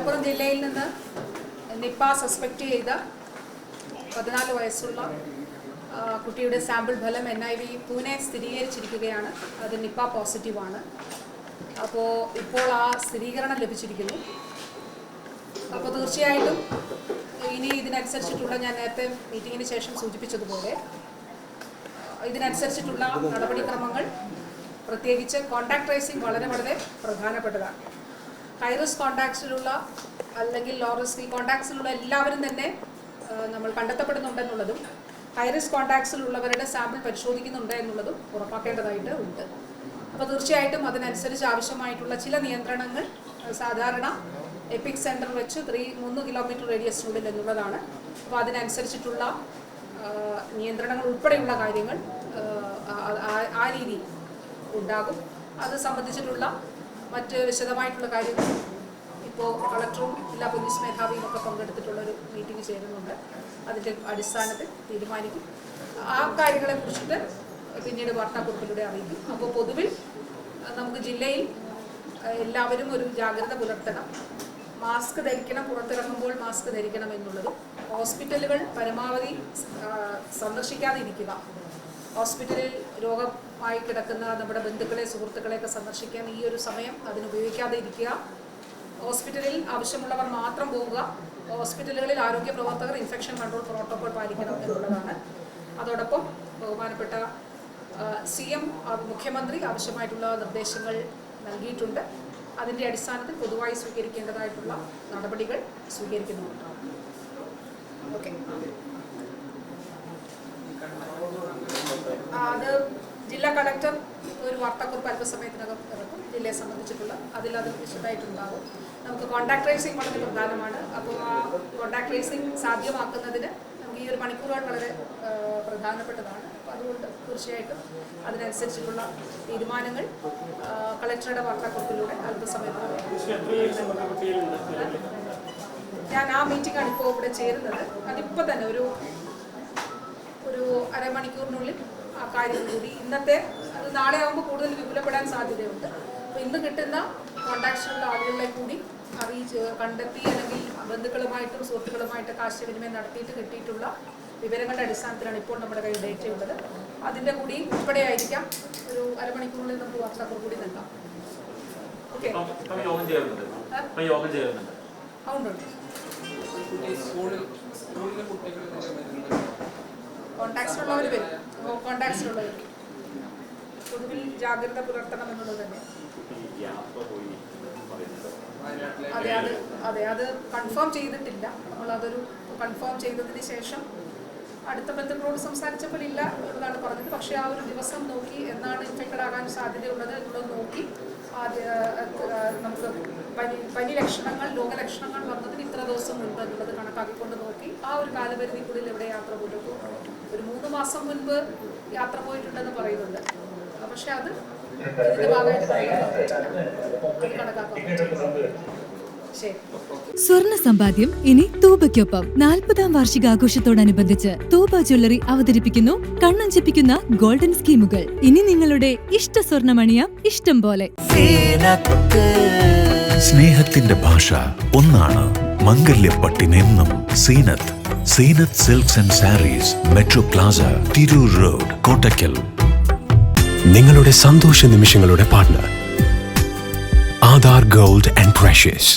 മലപ്പുറം ജില്ലയിൽ നിന്ന് Nipah suspect ചെയ്ത പതിനാല് വയസ്സുള്ള കുട്ടിയുടെ സാമ്പിൾ ഫലം എൻ ഐ വി പൂനെ സ്ഥിരീകരിച്ചിരിക്കുകയാണ്. അത് നിപ്പ പോസിറ്റീവാണ് അപ്പോൾ ഇപ്പോൾ ആ സ്ഥിരീകരണം ലഭിച്ചിരിക്കുന്നു. അപ്പോൾ തീർച്ചയായിട്ടും ഇനി ഇതിനനുസരിച്ചിട്ടുള്ള ഞാൻ നേരത്തെ മീറ്റിങ്ങിന് ശേഷം സൂചിപ്പിച്ചതുപോലെ ഇതിനനുസരിച്ചിട്ടുള്ള നടപടിക്രമങ്ങൾ പ്രത്യേകിച്ച് കോണ്ടാക്ട് ട്രേസിംഗ് വളരെ വളരെ പ്രധാനപ്പെട്ടതാണ്. ഹൈ റിസ്ക് കോണ്ടാക്ട്സിലുള്ള അല്ലെങ്കിൽ ലോ റിസ്ക് ഈ കോണ്ടാക്ട്സിലുള്ള എല്ലാവരും തന്നെ നമ്മൾ കണ്ടെത്തപ്പെടുന്നുണ്ടെന്നുള്ളതും ഹൈറിസ് കോണ്ടാക്ട്സിലുള്ളവരുടെ സാമ്പിൾ പരിശോധിക്കുന്നുണ്ട് എന്നുള്ളതും ഉറപ്പാക്കേണ്ടതായിട്ട് ഉണ്ട്. അപ്പോൾ തീർച്ചയായിട്ടും അതിനനുസരിച്ച് ആവശ്യമായിട്ടുള്ള ചില നിയന്ത്രണങ്ങൾ സാധാരണ എപ്പിക് സെന്റർ വെച്ച് ത്രീ മൂന്ന് കിലോമീറ്റർ റേഡിയസിനുള്ളിൽ എന്നുള്ളതാണ്. അപ്പോൾ അതിനനുസരിച്ചിട്ടുള്ള നിയന്ത്രണങ്ങൾ ഉൾപ്പെടെയുള്ള കാര്യങ്ങൾ ആ, രീതിയിൽ ഉണ്ടാകും. അത് സംബന്ധിച്ചിട്ടുള്ള മറ്റ് വിശദമായിട്ടുള്ള കാര്യങ്ങൾ ഇപ്പോൾ കളക്ടറും എല്ലാ പോലീസ് മേധാവിയും ഒക്കെ പങ്കെടുത്തിട്ടുള്ളൊരു മീറ്റിംഗ് ചേരുന്നുണ്ട്. അതിന്റെ അടിസ്ഥാനത്തിൽ തീരുമാനിക്കും. ആ കാര്യങ്ങളെ കുറിച്ചിട്ട് പിന്നീട് വാർത്താക്കുറിപ്പിലൂടെ അറിയിക്കും. അപ്പോൾ പൊതുവിൽ നമുക്ക് ജില്ലയിൽ എല്ലാവരും ഒരു ജാഗ്രത പുലർത്തണം. മാസ്ക് ധരിക്കണം പുറത്തിറങ്ങുമ്പോൾ മാസ്ക് ധരിക്കണം എന്നുള്ളത്. ഹോസ്പിറ്റലുകൾ പരമാവധി സന്ദർശിക്കാതിരിക്കുക. ഹോസ്പിറ്റലിൽ രോഗമായി കിടക്കുന്ന നമ്മുടെ ബന്ധുക്കളെ സുഹൃത്തുക്കളെയൊക്കെ സന്ദർശിക്കാൻ ഈ ഒരു സമയം അതിന് ഉപയോഗിക്കാതെ ഇരിക്കുക. ഹോസ്പിറ്റലിൽ ആവശ്യമുള്ളവർ മാത്രം പോവുക. ഹോസ്പിറ്റലുകളിൽ ആരോഗ്യ പ്രവർത്തകർ ഇൻഫെക്ഷൻ കൺട്രോൾ പ്രോട്ടോകോൾ പാലിക്കണം എന്നുള്ളതാണ്. അതോടൊപ്പം ബഹുമാനപ്പെട്ട സി എം മുഖ്യമന്ത്രി ആവശ്യമായിട്ടുള്ള നിർദ്ദേശങ്ങൾ നൽകിയിട്ടുണ്ട്. അതിന്റെ അടിസ്ഥാനത്തിൽ പൊതുവായി സ്വീകരിക്കേണ്ടതായിട്ടുള്ള നടപടികൾ സ്വീകരിക്കുന്നുണ്ട്. ഓക്കെ ആ, അത് ജില്ലാ കളക്ടർ ഒരു വാർത്താക്കുറിപ്പ് അല്പസമയത്തിനകം ഇറക്കും. ജില്ലയെ സംബന്ധിച്ചിട്ടുള്ള അതിൽ അത് വിശദമായിട്ടുണ്ടാകും. നമുക്ക് കോൺടാക്ട് ട്രേസിംഗ് വളരെ പ്രധാനമാണ്. അപ്പോൾ ആ കോൺടാക്ട് ട്രേസിംഗ് സാധ്യമാക്കുന്നതിന് നമുക്ക് ഈ ഒരു മണിക്കൂറുകൾ വളരെ പ്രധാനപ്പെട്ടതാണ്. അപ്പോൾ അതുകൊണ്ട് തീർച്ചയായിട്ടും അതിനനുസരിച്ചിട്ടുള്ള തീരുമാനങ്ങൾ കളക്ടറുടെ വാർത്താക്കുറിപ്പിലൂടെ അല്പസമയത്തിനകം ഞാൻ ആ മീറ്റിംഗാണ് ഇപ്പോൾ ഇവിടെ ചേരുന്നത്. അതിപ്പോൾ തന്നെ ഒരു ഒരു അരമണിക്കൂറിനുള്ളിൽ കാര്യം കൂടി. ഇന്നത്തെ അത് നാളെ ആകുമ്പോൾ കൂടുതൽ വിപുലപ്പെടാൻ സാധ്യതയുണ്ട്. അപ്പോൾ ഇന്ന് കിട്ടുന്ന കോണ്ടാക്ട്സിലുള്ള ആളുകളെ കൂടി അറിയിച്ച് കണ്ടെത്തി അല്ലെങ്കിൽ ബന്ധുക്കളുമായിട്ടും സുഹൃത്തുക്കളുമായിട്ടൊക്കെ ആശയവിനിമയം നടത്തിയിട്ട് കിട്ടിയിട്ടുള്ള വിവരങ്ങളുടെ അടിസ്ഥാനത്തിലാണ് ഇപ്പോൾ നമ്മുടെ കയ്യിൽ ഡേറ്റ ഉള്ളത്. അതിന്റെ കൂടി ഉൾപ്പെടെ ആയിരിക്കാം ഒരു അരമണിക്കൂറിനുള്ളിൽ നമുക്ക് വാട്സാപ്പ് കൂടി നൽകാം. ഓക്കെ കോണ്ടാക്ട്സിലുള്ളവർ വരും. കോണ്ടാക്ട്സിലുള്ളവർ പൊതുവിൽ ജാഗ്രത പുലർത്തണം എന്നുള്ളത് തന്നെ. അതെ അത് അതെ അത് കൺഫേം ചെയ്തിട്ടില്ല. നമ്മൾ അതൊരു കൺഫേം ചെയ്തതിന് ശേഷം അടുത്ത ബന്ധുക്കളോട് സംസാരിച്ചപ്പോൾ ഇല്ല എന്നതാണ് പറഞ്ഞത്. പക്ഷേ ആ ഒരു ദിവസം നോക്കി എന്നാണ് ഇൻഫെക്റ്റഡ് ആകാൻ സാധ്യതയുള്ളത് എന്നുള്ളത് നോക്കി ആദ്യ നമുക്ക് പനി പനി ലക്ഷണങ്ങൾ രോഗലക്ഷണങ്ങൾ വന്നതിന് ഇത്ര ദിവസം മുൻപ് എന്നുള്ളത് കണക്കാക്കിക്കൊണ്ട് നോക്കി ആ ഒരു കാലപരിധിക്കുള്ളിൽ എവിടെ യാത്ര മൂന്ന് മാസം മുൻപ് യാത്ര പോയിട്ടുണ്ടെന്ന് പറയുന്നുണ്ട്. പക്ഷെ അത് ഇതിന്റെ ഭാഗമായിട്ട് കണക്കാക്കാൻ പറ്റില്ല. സ്വർണ സമ്പാദ്യം ഇനി തൂബയ്ക്കൊപ്പം നാൽപ്പതാം വാർഷികാഘോഷത്തോടനുബന്ധിച്ച് തൂബ ജ്വല്ലറി അവതരിപ്പിക്കുന്നു കണ്ണഞ്ചിപ്പിക്കുന്ന ഗോൾഡൻ സ്കീമുകൾ. ഇനി നിങ്ങളുടെ ഇഷ്ട സ്വർണമണിയാം ഇഷ്ടം പോലെ. സ്നേഹത്തിന്റെ ഭാഷ ഒന്നാണ് മംഗല്യപ്പട്ടിനെന്നും Zeenath. Zeenath silks and sarees metro plaza Tirur road Kottakkal നിങ്ങളുടെ സന്തോഷ നിമിഷങ്ങളുടെ partner Aadhaar gold and precious